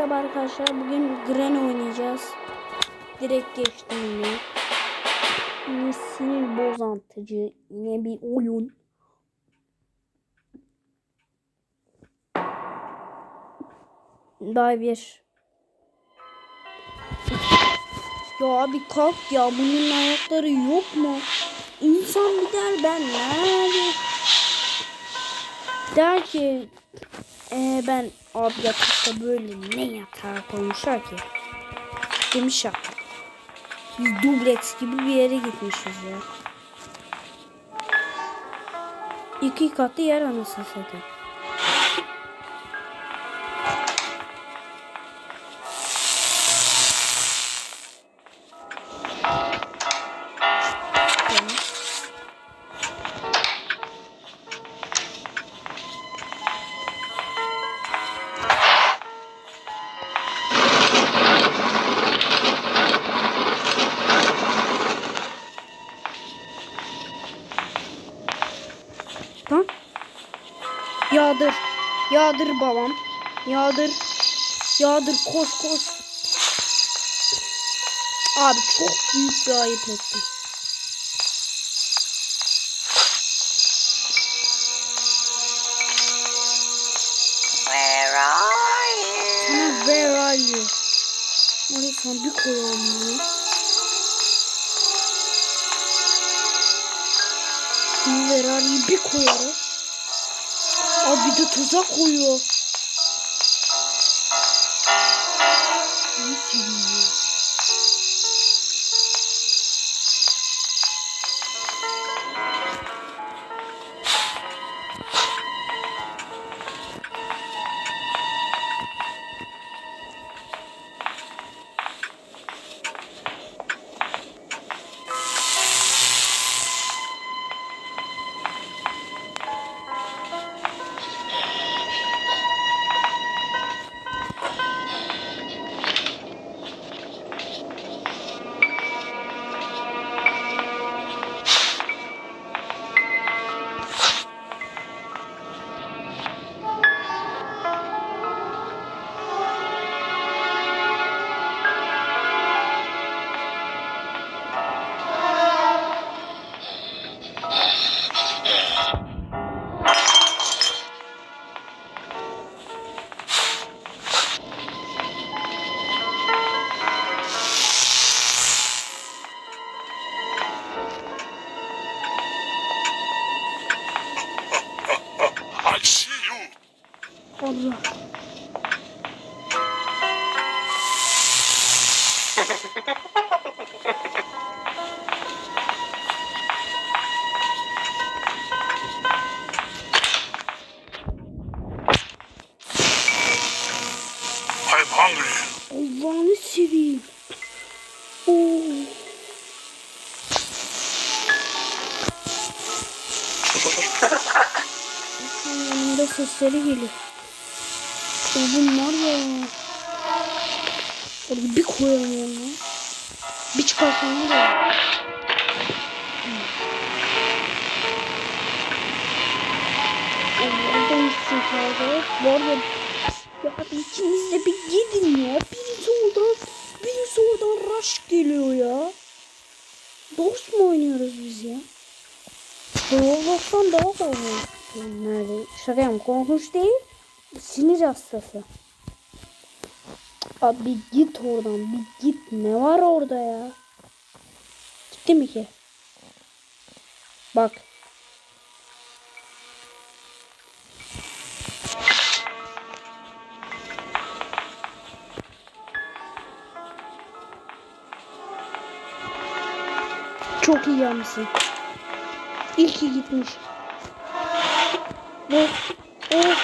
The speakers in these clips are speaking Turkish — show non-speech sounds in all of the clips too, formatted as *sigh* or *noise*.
merhaba arkadaşlar. Bugün Gren oynayacağız. Direkt geçtim yine. Yine sinir bozantıcı. Yine bir oyun. Daha bir. Ya abi kalk ya. Bunun ayakları yok mu? İnsan bir ben nerede? Der ki ee, ben abi yatakta böyle ne yatağa koymuşlar ki? Demiş ya. Biz dubleks gibi bir yere gitmişiz ya. İki katlı yer anasını satayım. Yağdır babam. Yağdır. Yağdır koş koş. Abi çok büyük bir ayıp ettim. Where are you? Where are you? Oraya sana bir koyalım where are you bir koyalım. Abi bir de tuzak koyuyor. Ne seviyor? Sesleri geliyor. Bunlar ya. Şöyle bir koyalım yanına. Bir çıkartalım da. Allah'tan üstün kaldı. Bu arada ya abi ikiniz de bir gidin ya. Birisi oradan, birisi oradan rush geliyor ya. Dost mu oynuyoruz biz ya? Roblox'tan daha korkunç. Nerede? Şaka yapayım, korkunç değil. Sinir hastası. Abi git oradan bir git. Ne var orada ya? Gitti mi ki? Bak. Çok iyi yapmışsın. İyi ki gitmiş. Oh, oh.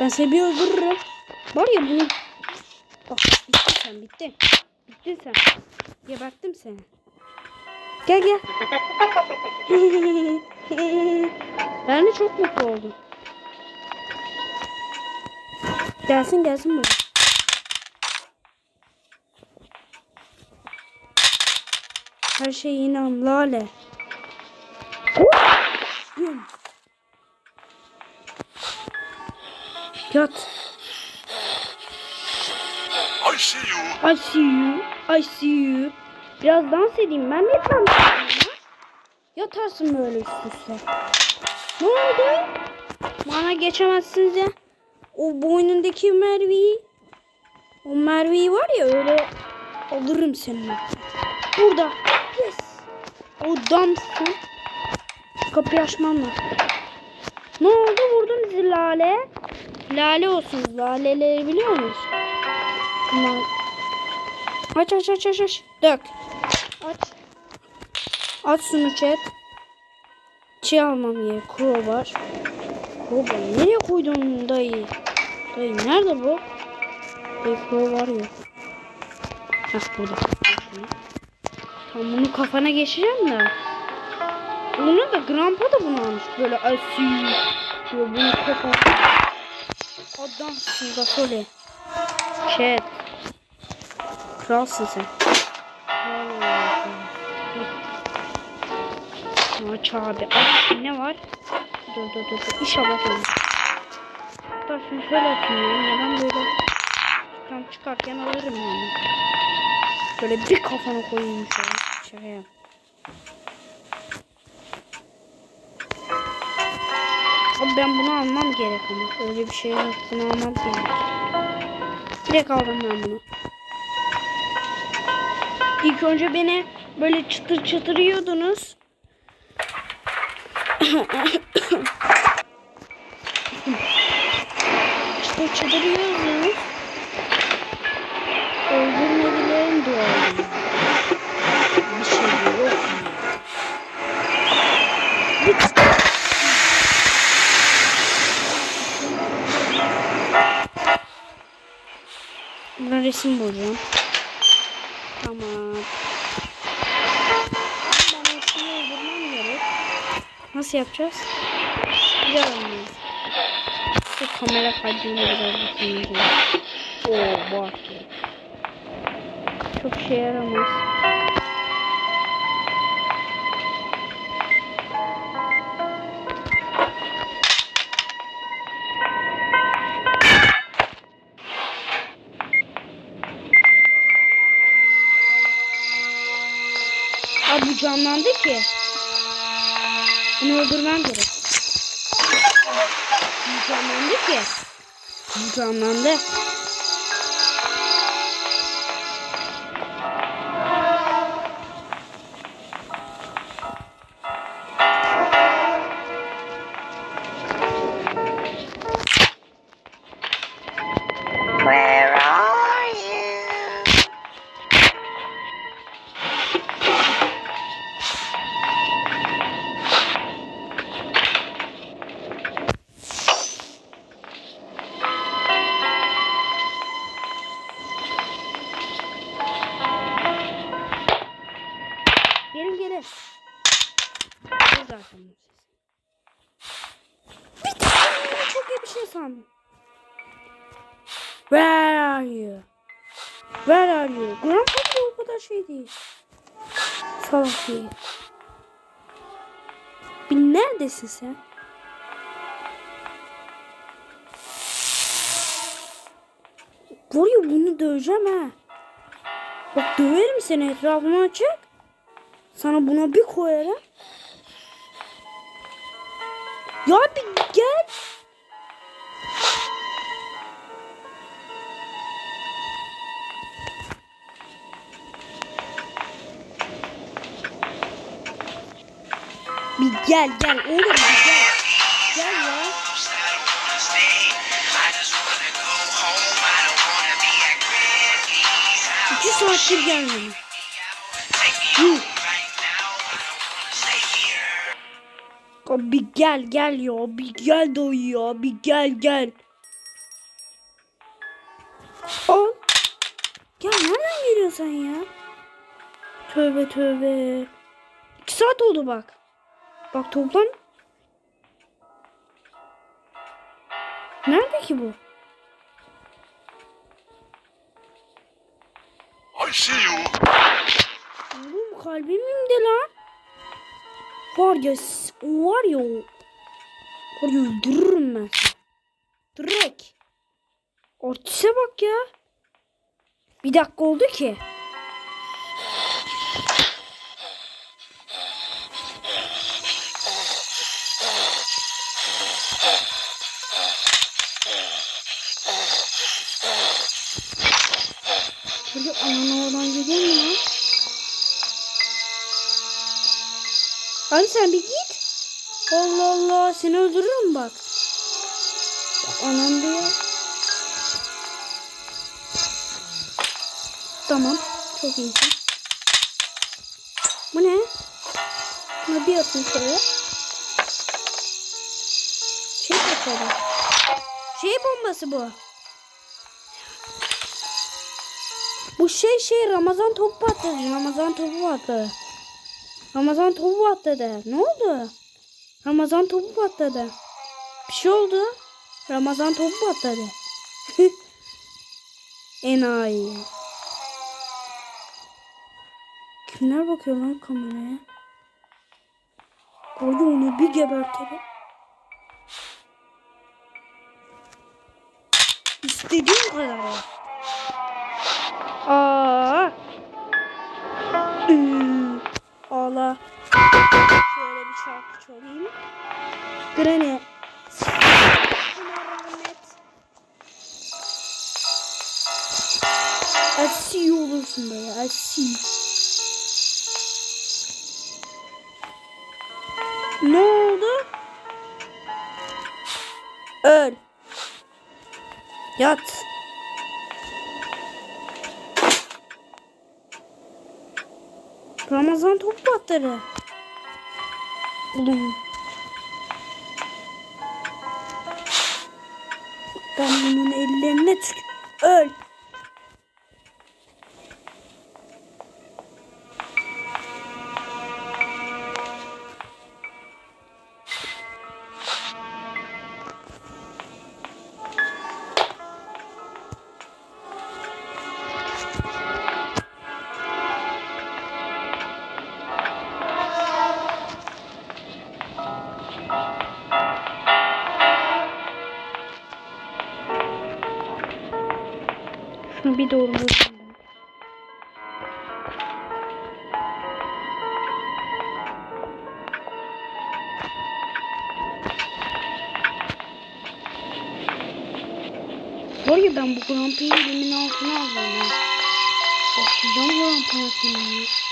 Ben seni bir öldürürüm. Var ya bunu. Bak bitti sen bitti. Bittin sen. Geberttim seni. Gel gel. *laughs* *laughs* ben de çok mutlu oldum. Gelsin gelsin buraya. Her şey inan lale. Yat. I see you. I see you. I see you. Biraz dans edeyim. Ben ne dans edeyim ya? Yatarsın böyle üst üste. Ne oldu? Bana geçemezsiniz ya. O boynundaki Merve'yi. O Merve'yi var ya öyle alırım seninle. Burada. Yes. O damsın. Kapıyı açmam. Ne oldu? Vurdun bizi Lale. Lale olsun. Laleleri biliyor musun? Bunlar Aç aç aç aç aç. Dök. Aç. Aç şunu chat. Çiğ almam ye. Crowbar. Crowbar nereye koydun dayı? Dayı nerede bu? Dayı crowbar yok. Hah burada. Tamam bunu kafana geçireceğim de. Bunu da Grandpa da bunu almış. Böyle asil. Diyor bunu kafana. Adamsın da söyle. Chat. Kralsın sen. Aç abi. Aç. Ne var? Dur dur dur. İnşallah olur. Hatta atayım ya. Neden böyle? Çıkan çıkarken alırım yani. Böyle bir kafana koyayım şöyle. Şuraya. Abi ben bunu almam gerek ama. Öyle bir şey yok. Bunu almam gerek. Direkt aldım ben bunu. İlk önce beni böyle çıtır çıtır çıtır çıtır yiyordunuz. Öldürmedilerin duayı. Bir şey yok. Ben resim bulacağım. Tamam. Nasıl yapacağız? Güzel olmuyor. Şu kamera kaydını biraz düşüneceğim. Oo bak ya. Çok şey yaramaz. Abi canlandı ki. Bunu öldürmem gerek. Canlandı ki. Bu Dur zaten bu ses. Bir tane çok iyi bir şey sandım. Where are you? Where are you? Grandpa o kadar şey değil. Salak değil. Bir neredesin sen? Var ya bunu döveceğim ha. Bak döverim seni etrafıma açık. Sana buna bir koyarım. Ya bir gel. Bir gel gel oğlum bir gel. Gel ya. İki saattir gelmedi. Bir gel gel ya bir gel dayı ya bir gel gel. Al. Gel nereden geliyorsun ya? Tövbe tövbe. İki saat oldu bak. Bak toplam. Nerede ki bu? I see you. Oğlum kalbim indi lan. Var ya var ya var ya öldürürüm ben seni. Direkt. Artiste bak ya. Bir dakika oldu ki. Sen bir git. Allah Allah seni öldürürüm bak. Anam diyor. Tamam. Çok iyisin. Bu ne? Bunu bir atayım şöyle. Şey bakalım. Şey bombası bu. Bu şey şey Ramazan topu patladı. Ramazan topu patladı. Ramazan topu patladı. Ne oldu? Ramazan topu patladı. Bir şey oldu. Ramazan topu patladı. *laughs* Enayi. Kimler bakıyor lan kameraya? Koyu onu bir gebertelim. İstediğim kadar. ya. Aa. Ağla. Şöyle bir şarkı çalayım. Granny. I see you olursun böyle. I see you. Ne oldu? Öl. Yat. Ramazan top patları. Ben bunun ellerine tük. Öl. Bir doğrultayım. Var ya ben bu grampiyi elimin altına alacağım ya. Başlayacağım grampiyasını. Bak.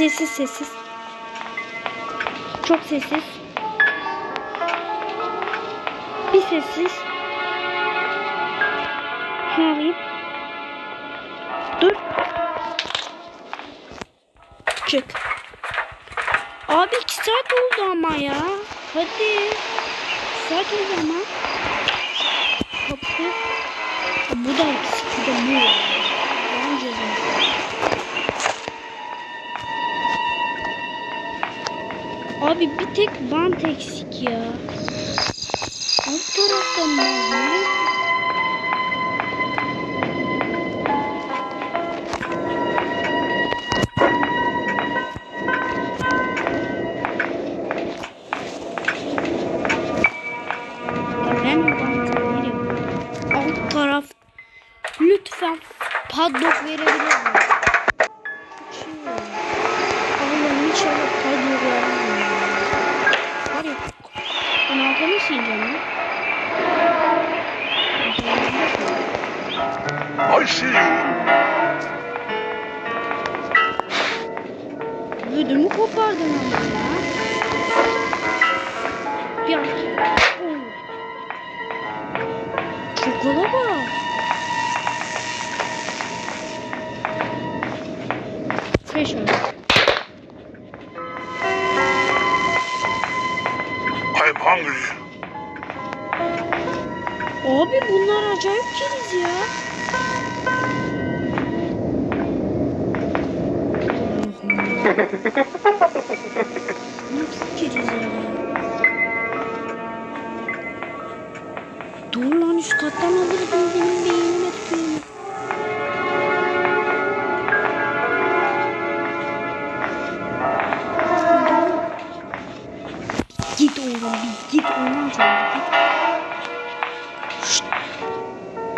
Sessiz sessiz. Çok sessiz. Bir sessiz. Şunu alayım. Dur. Çık. Abi iki saat oldu ama ya. Hadi. İki saat oldu ama. Kapı. Bu da. Bir de bu. Abi bir tek bant eksik ya. Alt taraftan mı?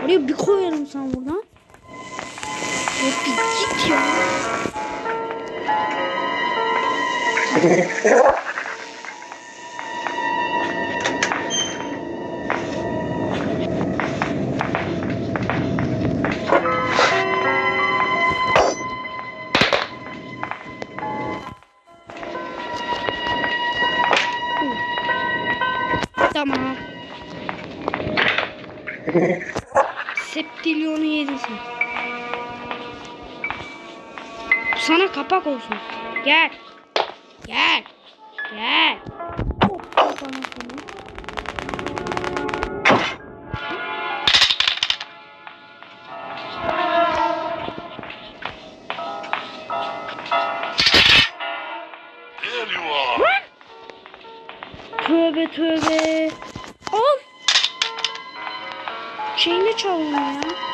Oraya bir koyarım sen buradan. Ya git ya. *laughs* olsun. Gel. Gel. Gel. Hop, you are. Tövbe tövbe. Al. Şeyini çalın ya.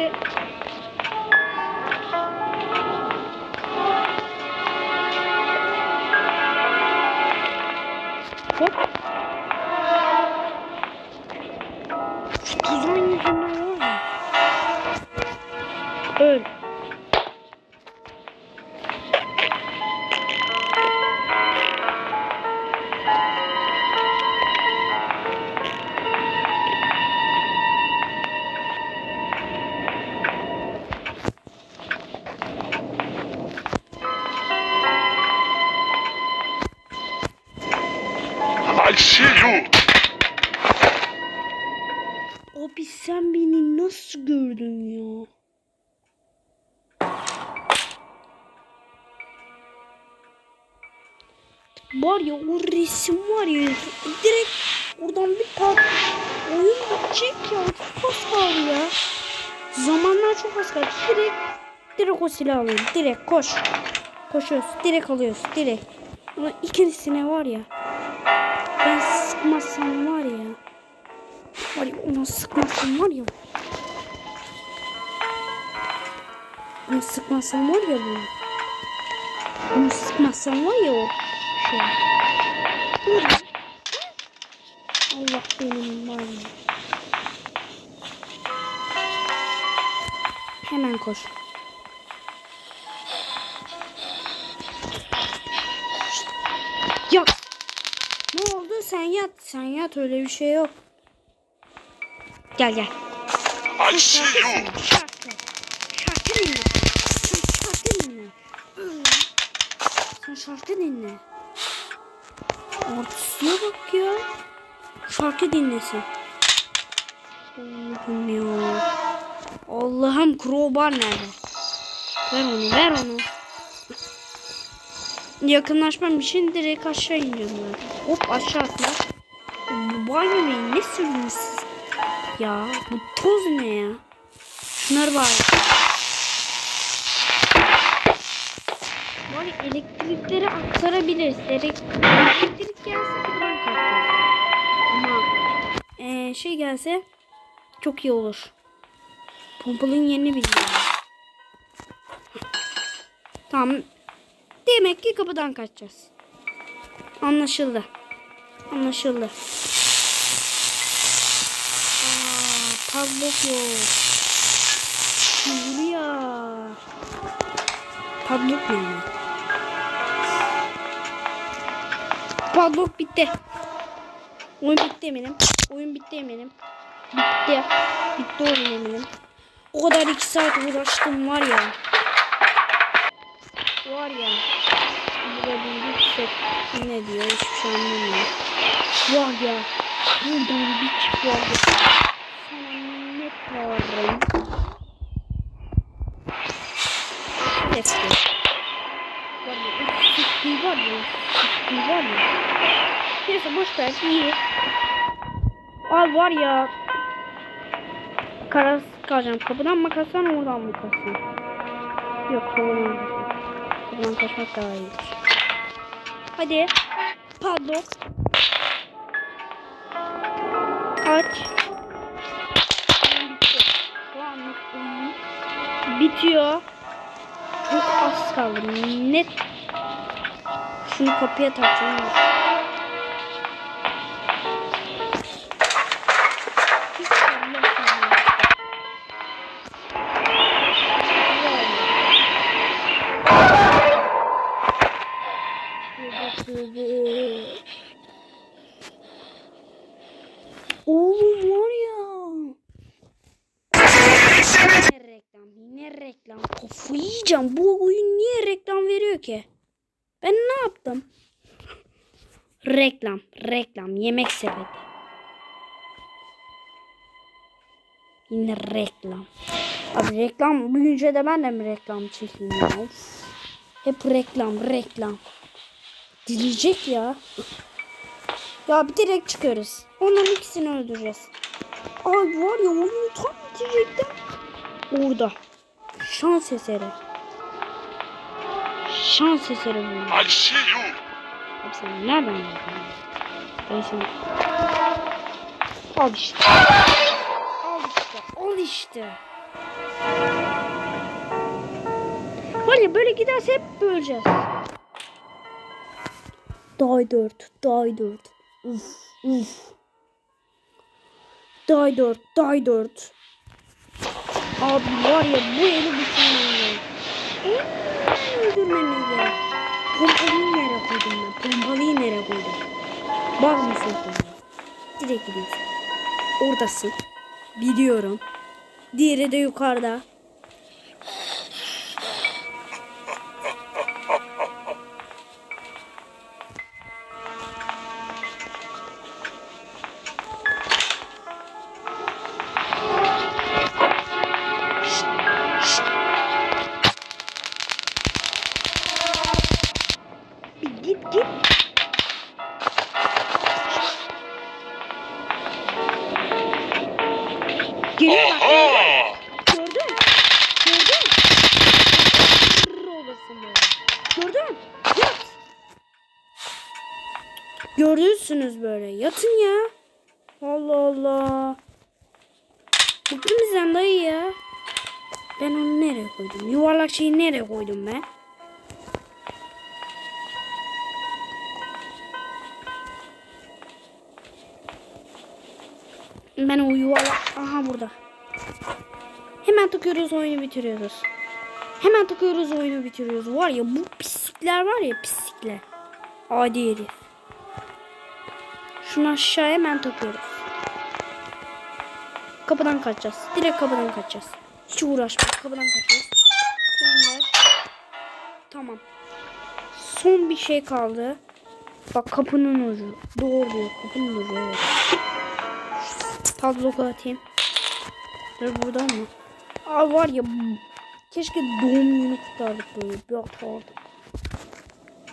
Ve Var ya o resim var ya direkt oradan bir pat oyun bitecek ya çok az ya. Zamanlar çok az kaldı. Direkt direkt o silahı alıyorum. Direkt koş. Koşuyoruz. Direkt alıyoruz. Direkt. Ama ikincisine var ya. Ben sıkmazsam var ya. Var ya ona sıkmazsam var ya. Onu sıkmazsam var ya bu. Onu sıkmazsam var ya o şey. Dur. Allah benim var ya. Hemen koş. Yat. Ne oldu? Sen yat. Sen yat. Öyle bir şey yok. Gel gel. I see you. Şarkı. Şarkı dinle. Sen şarkı dinle. Sen şarkı dinle. Artistliğe bak ya. Şarkı dinlesin. Allah'ım ya. Allah'ım crowbar nerede? Ver onu ver onu. Yakınlaşmam için direkt aşağı iniyorum ben. Hop aşağı atla. Bu banyoyu ne sürdünüz? Ya bu toz ne ya? Şunlar var. Var elektrikleri aktarabiliriz. Elek- Elektrik gelse buradan kalkacağız. Ama eee, şey gelse çok iyi olur. Pompalın yerini biliyorum. Tamam. Demek ki kapıdan kaçacağız. Anlaşıldı. Anlaşıldı. Aa, padlock yok. Sivri ya. Padlock ne? Padlock bitti. Oyun bitti eminim. Oyun bitti eminim. Bitti. Bitti oyun eminim. O kadar iki saat uğraştım var ya. var ya. Burada bir yüksek ne diyor hiçbir şey anlamıyorum. Var ya. Buradan bir çift var ya. Sana ne tarım. Eski. Var ya. o Sıkıntı var ya. Sıkıntı var ya. Neyse boş ver. İyi. Ay var ya. Karas kalacağım. Kapıdan mı kaçsam oradan mı kaçsam? Yok kapıdan Kapıdan kaçmak daha iyi. Hadi. Padlock. Aç. Şu oyun bitiyor. Çok az kaldı. Net. Şunu kapıya takacağım. Yemek sepeti. Yine reklam. Abi reklam büyüyünce de ben de mi reklam çekeyim ya? Hep reklam, reklam. Dilecek ya. Ya bir direkt çıkıyoruz. Onların ikisini öldüreceğiz. Ay var ya onu tam bitirecektim. Orada. Şans eseri. Şans eseri bu. You. Abi sen nereden geldin? Seni... Al işte. Al işte. Al işte. Var böyle giderse hep böleceğiz. Day 4, day 4. Uf, uf. Day 4, day 4. Abi var ya bu eli bitirmem lazım. Öldürmem ya. Pompalıyı nereye koydum ben? Pompalıyı nereye koydum? Pompalı? Direkt gidiyorsun. Oradasın. Biliyorum. Diğeri de yukarıda. Ya. Allah Allah. Bıktım bizden dayı ya. Ben onu nereye koydum? Yuvarlak şeyi nereye koydum ben? Ben o yuvarlak... Aha burada. Hemen tıkıyoruz oyunu bitiriyoruz. Hemen tıkıyoruz oyunu bitiriyoruz. Var ya bu pislikler var ya pislikler. Adi herif. Şunu aşağı hemen takıyoruz. Kapıdan kaçacağız. Direkt kapıdan kaçacağız. Hiç uğraşma. Kapıdan kaçacağız. Gönder. Tamam. Son bir şey kaldı. Bak kapının ucu. Doğru diyor. Kapının ucu evet. Tabloku atayım. Dur burada mı? Aa var ya keşke doğum günü kutlardık böyle bir atardık.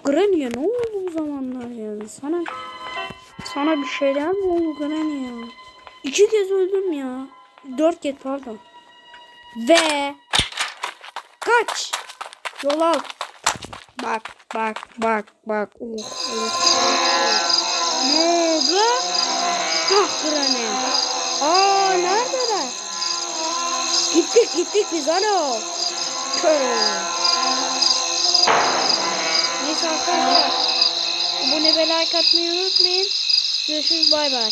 Granny'e ne oldu bu zamanlar ya? Sana sana bir şeyler mi oldu Granny ya? İki kez öldüm ya. Dört kez pardon. Ve kaç. Yol al. Bak bak bak bak. Oh, oh, oh. Ne oldu? Ah Granny. Aa neredeler? Gittik gittik biz alo. Neyse arkadaşlar. Abone ve like atmayı unutmayın. Görüşürüz bay bay.